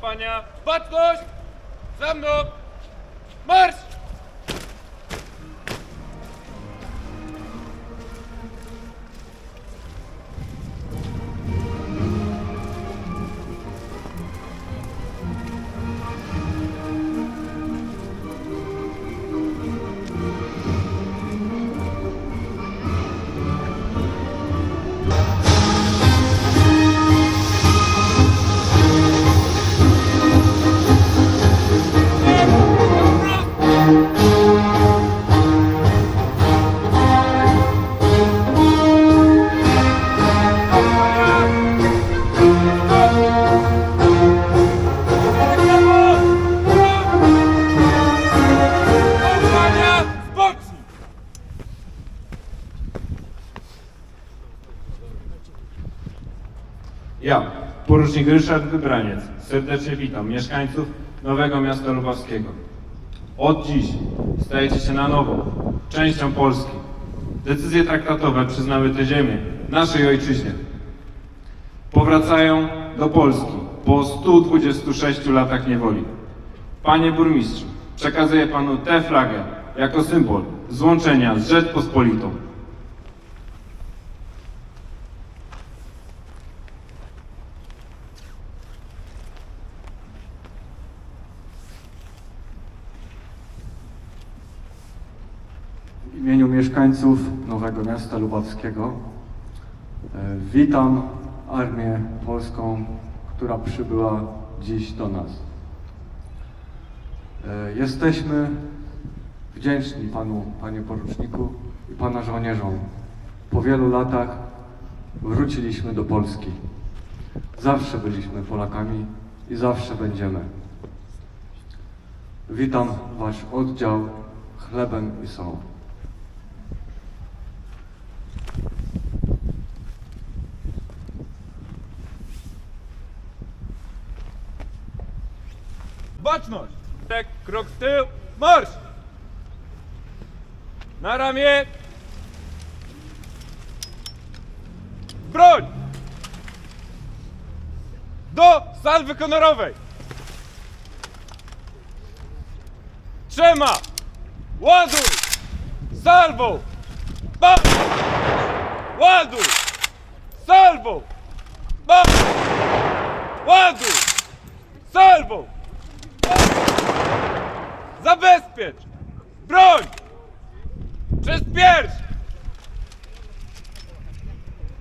Kompania, baczność! Za mną! Marsz! Ja, porucznik Ryszard Wybraniec, serdecznie witam mieszkańców Nowego Miasta Lubawskiego. Od dziś stajecie się na nowo częścią Polski. Decyzje traktatowe przyznały tę ziemię naszej ojczyźnie. Powracają do Polski po 126 latach niewoli. Panie burmistrzu, przekazuję panu tę flagę jako symbol złączenia z Rzeczpospolitą. Imieniu mieszkańców Nowego Miasta Lubawskiego e, witam Armię Polską, która przybyła dziś do nas. E, Jesteśmy wdzięczni Panu, Panie Poruczniku i Pana żołnierzom. Po wielu latach wróciliśmy do Polski. Zawsze byliśmy Polakami i zawsze będziemy. Witam Wasz oddział chlebem i solą. Baczność! Tak, krok w tył, marsz! Na ramię! Broń! Do salwy honorowej! Trzema! Ładuj! Salwą! Ba! Ładuj! Salwą! Ba! Ładuj! Salwą! Zabezpiecz! Broń! Przez pierś!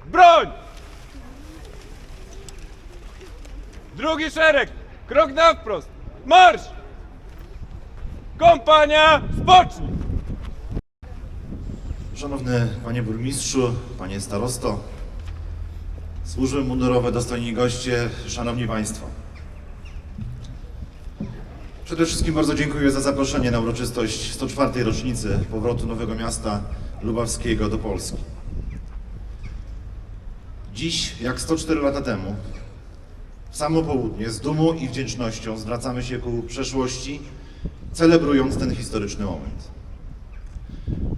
Broń! Drugi szereg! Krok na wprost! Marsz! Kompania, spocznij! Szanowny Panie Burmistrzu, Panie Starosto, służby mundurowe, dostojni goście, Szanowni Państwo. Przede wszystkim bardzo dziękuję za zaproszenie na uroczystość 104. rocznicy powrotu Nowego Miasta Lubawskiego do Polski. Dziś, jak 104 lata temu, w samo południe z dumą i wdzięcznością zwracamy się ku przeszłości, celebrując ten historyczny moment.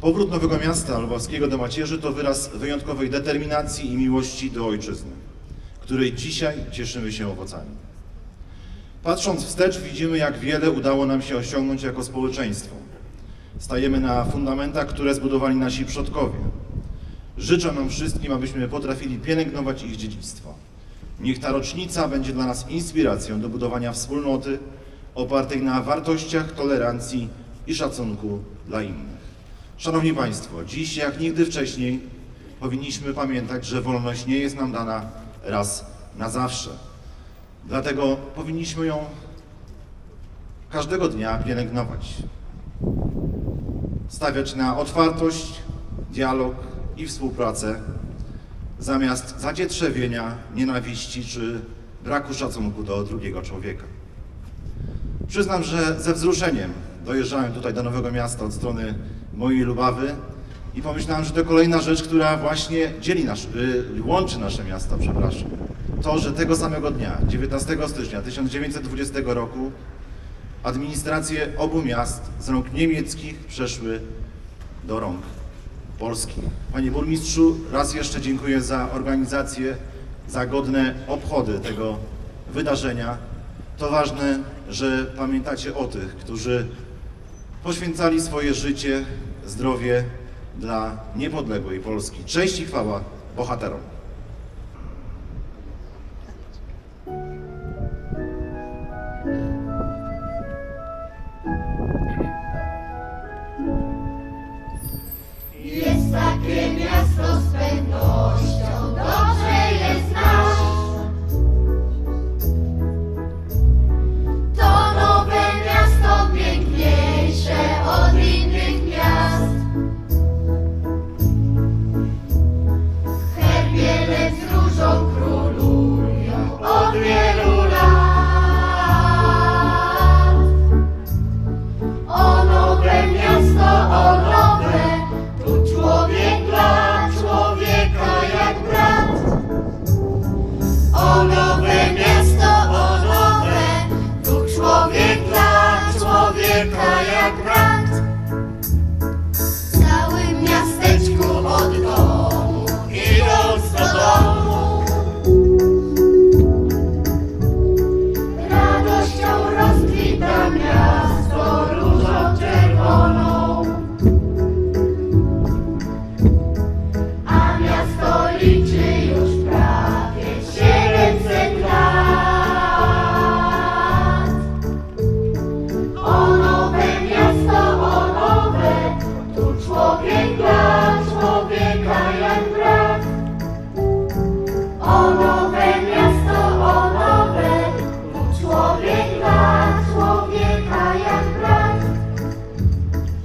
Powrót Nowego Miasta Lubawskiego do macierzy to wyraz wyjątkowej determinacji i miłości do ojczyzny, której dzisiaj cieszymy się owocami. Patrząc wstecz widzimy, jak wiele udało nam się osiągnąć jako społeczeństwo. Stajemy na fundamentach, które zbudowali nasi przodkowie. Życzę nam wszystkim, abyśmy potrafili pielęgnować ich dziedzictwo. Niech ta rocznica będzie dla nas inspiracją do budowania wspólnoty opartej na wartościach tolerancji i szacunku dla innych. Szanowni Państwo, dziś jak nigdy wcześniej powinniśmy pamiętać, że wolność nie jest nam dana raz na zawsze. Dlatego powinniśmy ją każdego dnia pielęgnować. Stawiać na otwartość, dialog i współpracę zamiast zacietrzewienia, nienawiści czy braku szacunku do drugiego człowieka. Przyznam, że ze wzruszeniem dojeżdżałem tutaj do Nowego Miasta od strony mojej Lubawy i pomyślałem, że to kolejna rzecz, która właśnie dzieli nasz, y, łączy nasze miasta, przepraszam. To, że tego samego dnia, 19 stycznia 1920 roku, administracje obu miast z rąk niemieckich przeszły do rąk polskich. Panie burmistrzu, raz jeszcze dziękuję za organizację, za godne obchody tego wydarzenia. to ważne, że pamiętacie o tych, którzy poświęcali swoje życie, zdrowie dla niepodległej Polski. Cześć i chwała bohaterom.